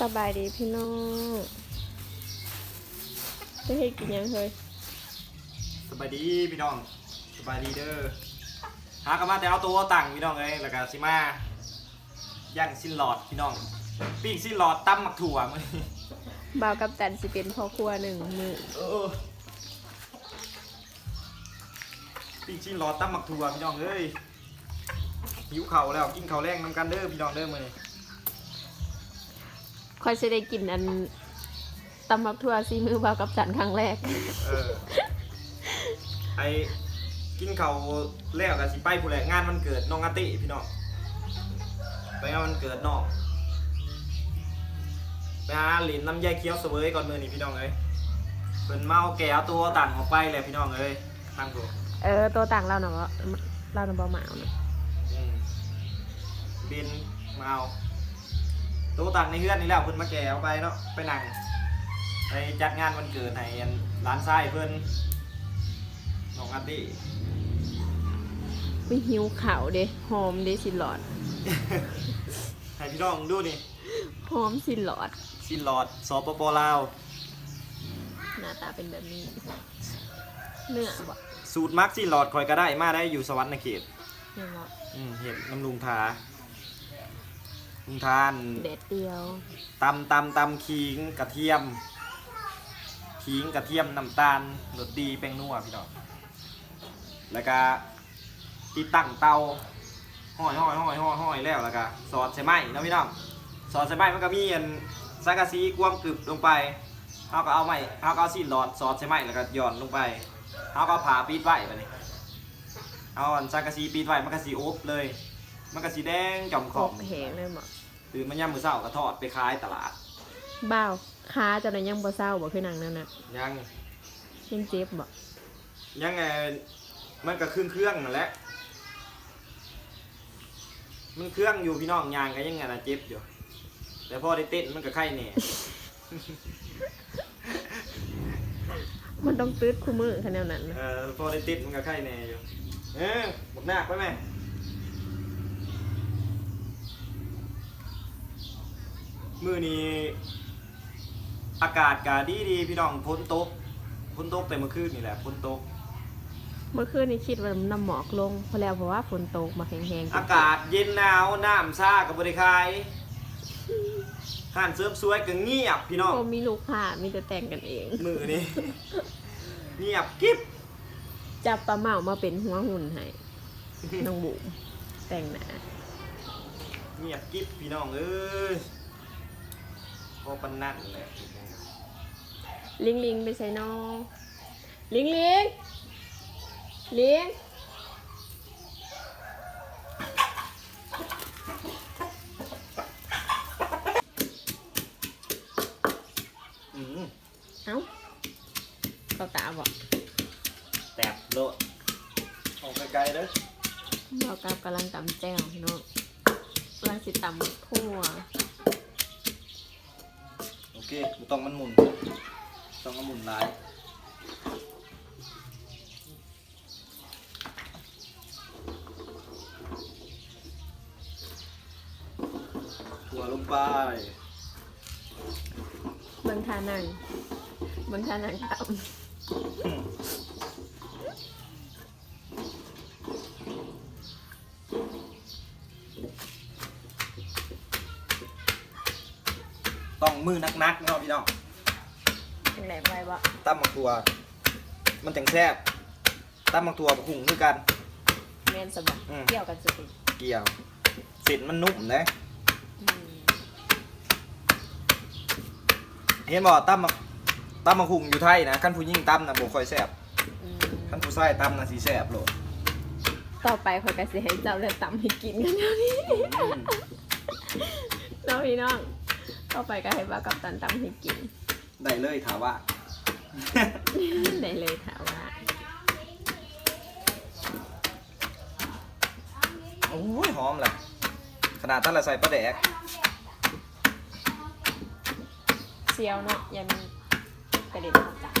สบายดีพี่น้องจะให้กินยังเคยสบายดีพี่น้องสบายดีเด้อหากนมาแต่เอาตัวตั้งพี่น้องเลยแล้วก็สิมาย่างสิ้นหลอดพี่น้องปิ้งสิ้นหลอดตั้มหมักถั่วมื้อนี้บ่าวกับจันสิเป็นพ่อครัวหนึ่งมือเออปิ้งสิ้นหลอดตั้มหมักถั่วพี่น้องเอ้ยหิวเข่าวแล้วกินข้าวแรงนำกันเด้อพี่น้องเด้อมื้อนี้ คอยจะได้กินอันตำบักทั่วซีมือบ่าวกับจันครั้งแรก เออ ไอกินข้าวแล้วก็สิไปผู้แหละงานวันเกิดน้องอาติพี่น้องไปงานวันเกิดน้องไปหาหลินน้ำแยกเคี้ยวเสวยก่อนมือนี่พี่น้องเอ้ยเพิ่นเมาแก่เอาตัวต่างออกไปเลยพี่น้องเอ้ยตั้งตัวเออ ตัวต่างเราเนาะเราเนาะบ่หมาวเนาะอืมบินมาเอา ตัวต่างในเฮือนนี่แหล้วเพิ่นมาแก่เอาไปเนาะไปนั่งไปจัดงานวันเกิดให้อันร้านทรายเพิ่นน้องอาร์ตี้ไปหิวข่าวเด้หอมเด้สิหลอดให้พี่น้องดูนี่หอมสิหลอดสินหลอดสปปลาวหน้าตาเป็นแบบนี้เนื้อบ่สูตรมักสินหลอดคอยก็ได้มาได้อยู่สวรรค์เขตเนื้อบ่อืมเห็ดน้ำลุงทา ลุงทานเด็ดเดียวตำตำตำขิงกระเทียมขิงกระเทียมน้ำตาลรสดีแป้งนัวพี่น้องแล้วก็ติดตั้งเตาห้อยห้อยห้อยห้อยห้อยแล้วแล้วก็ซอสใส่ไม้เนาะพี่น้องซอสใส่ไม้มันก็มีอันสังกะสีกวมกรึบลงไปเขาก็เอาไม้เขาก็เอาซีนหลอดซอสใส่ไม้แล้วก็หย่อนลงไปเขาก็เอาผ่าปิดไว้ไปนี่เอาอันสังกะสีปิดไว้มันก็สีอบเลย มันก็สีแดงจ่อมขขออบบแหงเลยบ่ ตื่นมาย่ำมือเช้าก็ทอดไปขายตลาดบ้าวค้าเจะนั้นยังบ่เศร้าบ่คือหนังนั่นน่ะยังยังเจ็บบ่ยังไงมันก็เครื่องเครื่องนั่นแหละมันเครื่องอยู่พี่น้องยางก็ยังไงนะเจ็บอยู่ แต่พอได้เต้นมันก็ไข้เนี่ยมันต้องตืดคู่มือขนาดนั้นนะ เออพอได้เต้นมันก็ไข้แน่อยู่ เออบอกหน้าไปไหม มือนี้อากาศกาดีดีๆพี่น้องพ้นตกพ้นตกแต่เมื่อคืนนี่แหละพ้นตก เมื่อคืนนี้คิดว่าน้ำหมอกลงเพอแล้วเพราะว่าฝนตกมาแห้งๆอากาศเย็นหนาวน้ำซ่ากับบริคายห้านเสริมสวยก็เงียบพี่น้องโอ้มีลูกค้ามีแต่แต่งกันเอง มือนี่ เงียบกิ๊บจับปลาเมามาเป็นหัวหุ่นให้ น้องบุ๋มแต่งหน้าเงียบกิ๊บพี่น้องเอ้ยพ อปันนั่นแหละลิงลิงไปใส่นอลิงลิงลิงอืมเอ้าเข้าตาบอกแตบโลดออกไกลๆเด้อเรากับกำลังตำแจ่วพี่น้องกำลังสิตำ เคบ่ต้องมันหมุนต้องมันหมุนหลายถั่วลงไปเบิ่งทานั่งเบิ่งทานั่งต มือนักๆเนาะพี่น้องำจังไหนไปบ่ตั้มมักตัวมันจังแซ่บตั้มมักตัวกับหุงด้วยกัน แม่นสบักอืม เกี่ยวกันสุดเกี่ยวเส้นมันนุ่มนะอืมเห็นบ่ตั้มมักตั้มมักหุงอยู่ไทยนะขั้นผู้ยิ่งตั้มนะบ่ค่อยแซ่บอืมขั้นผู้ชายตั้มนะสีแซ่บโลดต่อไปคอยกระสิให้เจ้าเลยตำให้กินกันเดี๋ยวนี้อืมน้องพี่น้อง ต่อไปก็ให้ว่ากับตันตำให้กิน ได้เลยถามว่า ได้เลยค่ะว่าโอ้ยหอมแหละขนาดท่านละใส่ปลาแดกเซียวเนาะอยังกระเด็นออกจาก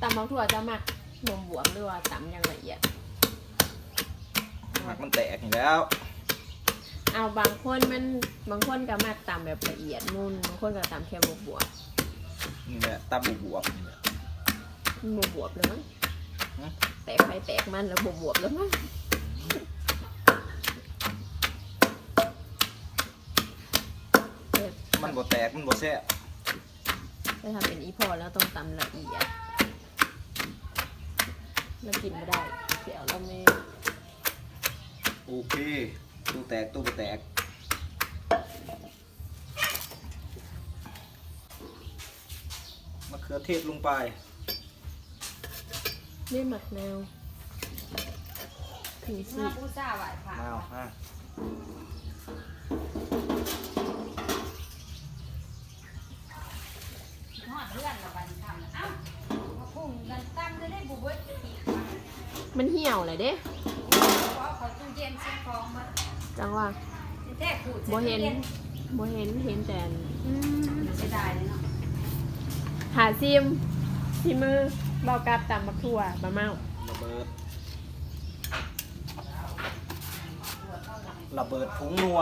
ตำบางถั่วจะหมักนมบวมหรือว่าตำอย่างละเอียด หหักมันแตกนี่แล้ว เอาบางคนมันบางคนก็มักตำแบบละเอียดนุ่นบางคนก็ตำแค่บวบนี่แหละตาบวบๆนี่แหละๆมันบวบๆแล้วมั้งฮะ แตกไปแตกมันแล้วบวบๆแล้วมั้งเออมันบ่แตกมันบ่แซ่บถ้าทำเป็นอีพอแล้วต้องตำละเอียดแล้วกินไม่ได้เสียวเราไม่ โอเค ตู้แตกตู้บ่แตก มะเขือเทศลงไปไม่หมักแนวถึงสิ มาผู้ซ่าไหวผ่านมาวฮะทอดเลื่อนละบันทำเอ้ามาพุ่งกันตั้มจะได้บุบเบิ้ลอีกมันเหี่ยวเลยเด้เพราะเขา ตู้เย็นเช็คของมาจังว่าแท้ขูดบ่เห็นบ่เห็นเห็นแต่อืมเสียดายเลยเนาะหาซิมซิมือเบากับตำบักทั่วบะเมาระเบิดระเบิดผงนัว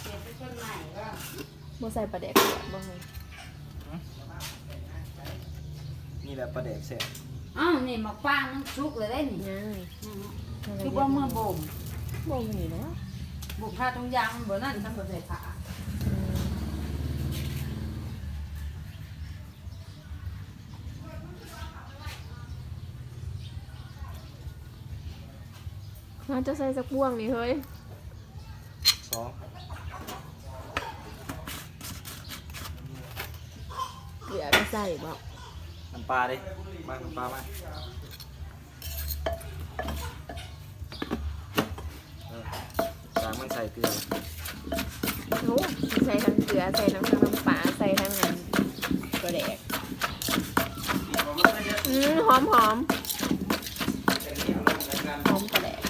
เสียไปคนใหม่ก็บ่ใส่ปลาแดกขวดบ่ให้นี่แหละปลาแดกแซ่บ อ้าวนี่หมักฟางนั่งชุกเลยได้นี่ยังคือว่าเมื่อบ่มบ่มีแล้วบ่มผ้าตรงยางบ่นั่นทำบ่ใส่ผ้าอืมน่าจะใส่สักบ่วงนี่เฮ้ยสองเดี๋ยวก็ใส่บ่ น้ำปลาดิมาน้ำปลามาเออจางมันใส่เกลือโอ้ใส่ทั้งเกลือใส่ทั้งทั้งน้ำปลาใส่ทั้งอันกระแดกอืมหอมหอมหอมปลาแดก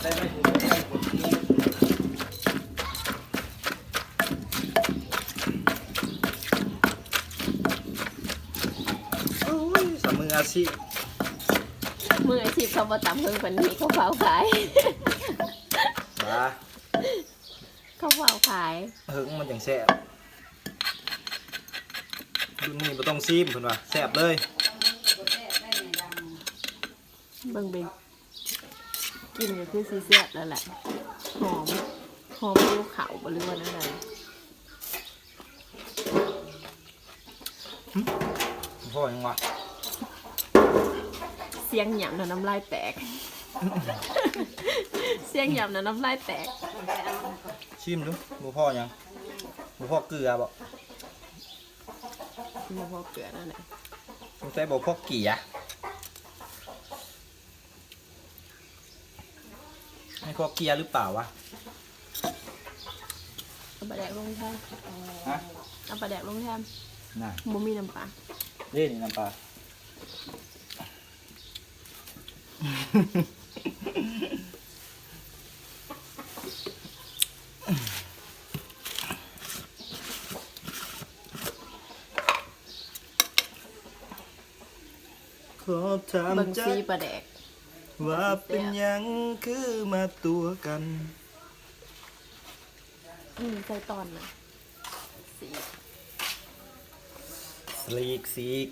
ได้ไหมถูกได้ไหมถูกโอ้ยสามมืออา ชีพมืออาชีพเขามาตำเพิ่งกว่านี้เขาเฝ้าขายมาเขาเฝ้าขายเฮิงมันอย่างแซ่บรุ่นนี้ไม่ต้องซีมเพิ่นว่าแซ่บเลยบ่แท้ได้ในดำเบิ่งเบิ่งกินก็คือซีเสียดแล้วแหละหอมหอมดูเขาบหรือว่านั่นอะไรพ่อยังวะ เสียงหยำน่ะน้ำลายแตก เสียงหยำน่ะน้ำลายแตก ชิมดูบ่พ่อยังบ่พ่อเกลือบ่มาพอเกลือนั่นแหละสงสัยบ่พ่อเกียให้พ่อเกียหรือเปล่าวะเอาปลาแดกลงแทนฮะเอาปลาแดกลงแทนน่ะบ่มีน้ำปลาเล่นน้ำปลา ขอถามเบิ่งจัซีกปลาแดก ว่าเป็นหยังคือมาตัวกัน อืมใส่ตอนน่ะสี สลีกสีก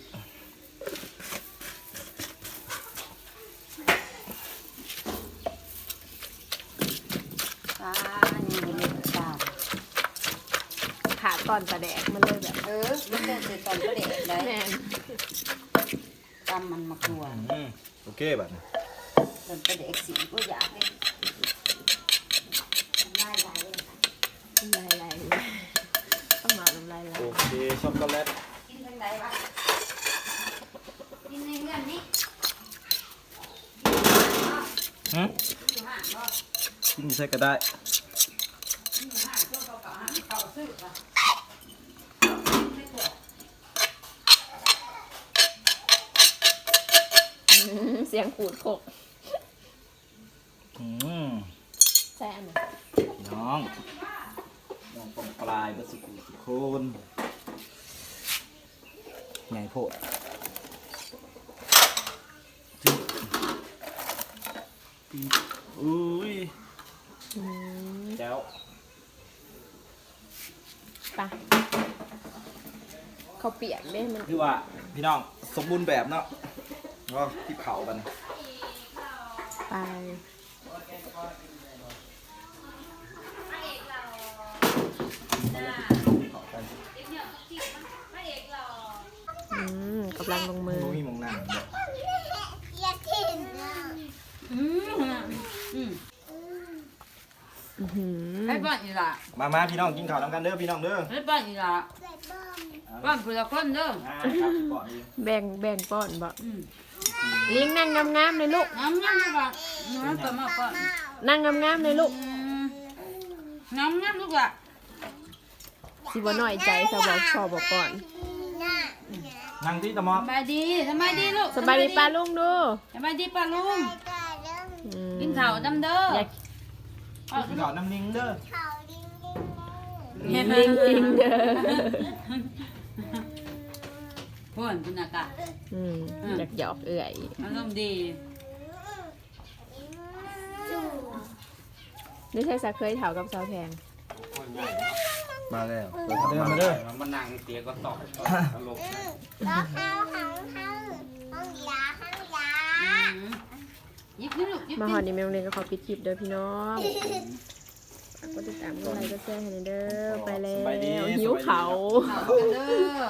ตา นี่บ่เลยตาขาตอนปลาแดกมันเลยแบบเออมันเดินไปตอนก็เด็กได้แมนตำมันมากลัวอืมโอเคบัดนี้ตอนก็เด็กสีก็อยากเลยไล่ไล่เลยน้ำลายไหลต้องมาน้ำลายไหลโอเคช็อกโกแลตกินทางไหนวะกินในเรือนนี้หืมอยู่ห่างบ่กินใส่ก็ได้ อยู่ห่างช่วงเก่าๆห่างเก่า ซื้อป่ะไม่เกิดอืมเสียงขูดโคกอืมใส่อันไหนพี่น้อง น้องปองปลายเบดสกุลทุกคนใหญ่โพดอุ้ยอืม แจ้ว ไปเขาวเปียกเด้มันคือว่าพี่น้องสมบูรณ์แบบเนาะก็ที่เผากันไปอืมกำลังลงมือรู้มีมองหน้าเดี๋ยวอืมอืมอื้อหือ ให้บ้านอีหล่ะมามาพี่น้องกินข้าวน้ำกันเด้อพี่น้องเด้อให้บ้านอีหล่ะบ้านผู้ละคนเด้ออ่าครับก่อนดีแบ่งแบ่งป้อนบ่อืมลิงนั่งงามๆเลยลูก น้ำน้ำลูกอะน้ำก็มาก่อนนั่งงามๆเลยลูก อืมน้ำน้ำลูกอะสิบ่น้อยใจสบายพอบอกก่อนนั่งที่ตะมอสบายดีสบายดีลูกสบายดีป้าลุงดูสบายดีป้าลุงอืมกินข้าวดำเด้ออยาก เอากินข้าวน้ำนิ่งเด้อลิงลิงลิงเด้อพ่นคุณอากาศอืมอยากหยอกเอื่อยอารมณ์ดีนี่ใช่สักเคยเถากับสาวแพงมาแล้วเดินมาเด้อมันนั่งเตียก็ตอบตลกอืมหยิ บนี่ลูกหยิบมานี่หอดนี้แม่โรงเรียนก็ขอปิดคลิปเด้อพี่น้องฝากกดติดตามกดไลค์กดแชร์ให้หน่อยเด้อไปแล้วหิวเขาข้าวกันเด้อ